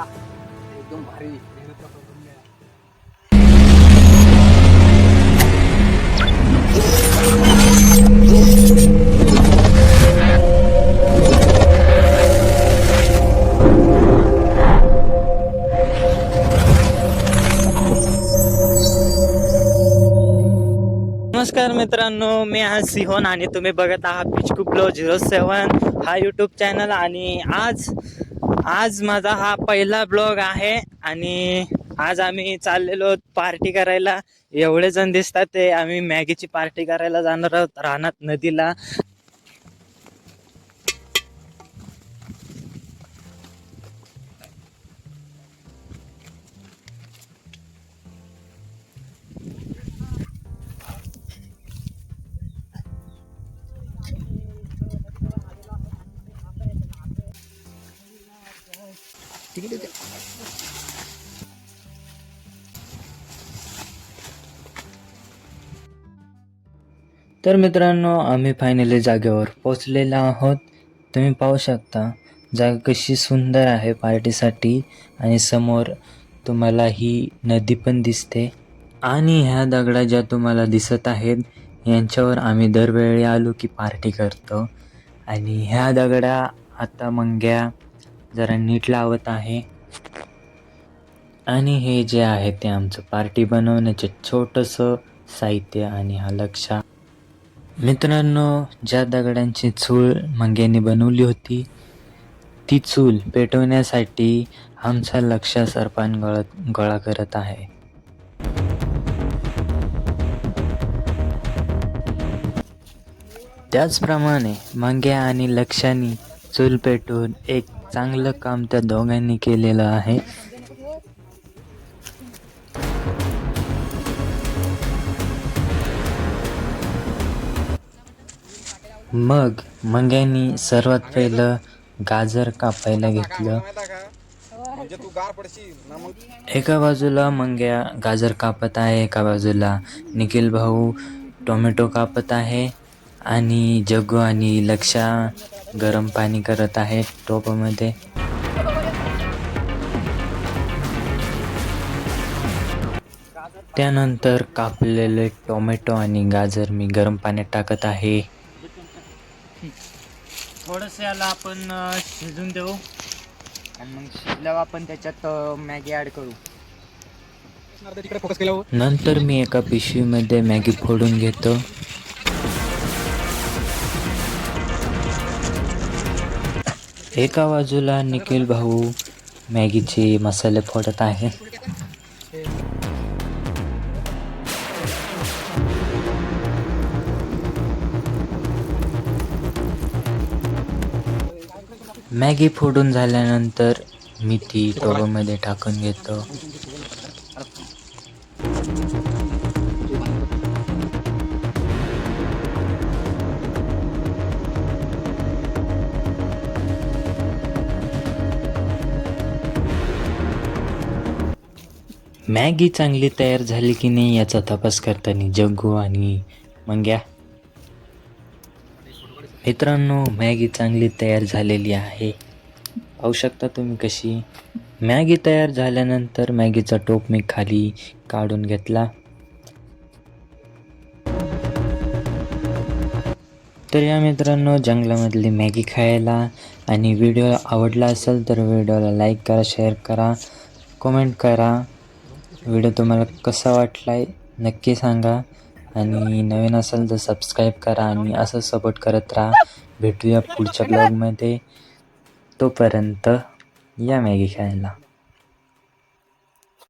एकदम भारी. नमस्कार मित्रांनो मी आज सिहोन आणि तुम्ही बघत आहात पिचकू प्लो झिरो सेवन हा यूट्यूब चॅनल आणि आज आज माझा हा पहिला ब्लॉग आहे आणि आज आम्ही चाललेलो पार्टी करायला. एवढे जण दिसतात ते आम्ही मॅगीची पार्टी करायला जाणार आहोत रानात नदीला. तर मित्रांनो आम्ही फायनली जागेवर पोचलेलो आहोत. तुम्ही पाहू शकता जागा कशी सुंदर आहे पार्टीसाठी आणि समोर तुम्हाला ही नदी पण दिसते. आणि ह्या दगडा ज्या तुम्हाला दिसत आहेत यांच्यावर आम्ही दरवेळी आलो की पार्टी करतो. आणि ह्या दगडा आता मंग्या जरा नीट लावत आहे. आणि हे जे आहे ते आमचं पार्टी बनवण्याचे छोटंसं साहित्य आणि हा लक्षा. मित्रांनो ज्या दगडांची चूल मंग्याने बनवली होती ती चूल पेटवण्यासाठी आमचा लक्ष सरपान गळत गोळा करत आहे. त्याचप्रमाणे मंग्या आणि लक्षांनी चूल पेटून एक चांगलं काम त्या दोघांनी केलेलं आहे. मग मंग्यानी सर्वात पहिलं गाजर कापायला घेतलं. एका बाजूला मंग्या गाजर कापत आहे एका बाजूला निखिल भाऊ टोमॅटो कापत आहे आणि जग्गू आणि लक्षा गरम पाणी करत आहे टोपामध्ये. त्यानंतर कापलेले टोमॅटो आणि गाजर मी गरम पाण्यात टाकत आहे. थोडंसं याला आपण शिजून देऊ. आणि मग शिजल्यावर आपण त्याच्यात मॅगी ॲड करू. नंतर मी एका पिशवीमध्ये मॅगी फोडून घेतो. एका बाजूला निखिल भाऊ मॅगीचे मसाले फोडत आहे. मॅगी फोडून झाल्यानंतर मी ती टोबामध्ये टाकून घेतो. मॅगी चांगली तयार झाली की नाही याचा तपास करताना जग्गू आणि मंग्या. मित्रांनो मॅगी चांगली तयार झालेली आहे. पाहू शकता तुम्ही कशी? मॅगी तयार झाल्यानंतर मॅगीचा टोप मी खाली काढून घेतला. तर या मित्रांनो जंगलामधली मॅगी खायला आणि व्हिडिओ आवडला असेल तर व्हिडिओला लाईक करा शेअर करा कमेंट करा. व्हिडिओ तुम्हाला कसा वाटला आहे नक्की सांगा. आणि नवीन असेल तर सबस्क्राईब करा आणि असं सपोर्ट करत राहा. भेटूया पुढच्या ब्लॉगमध्ये तोपर्यंत या मॅगी खायला.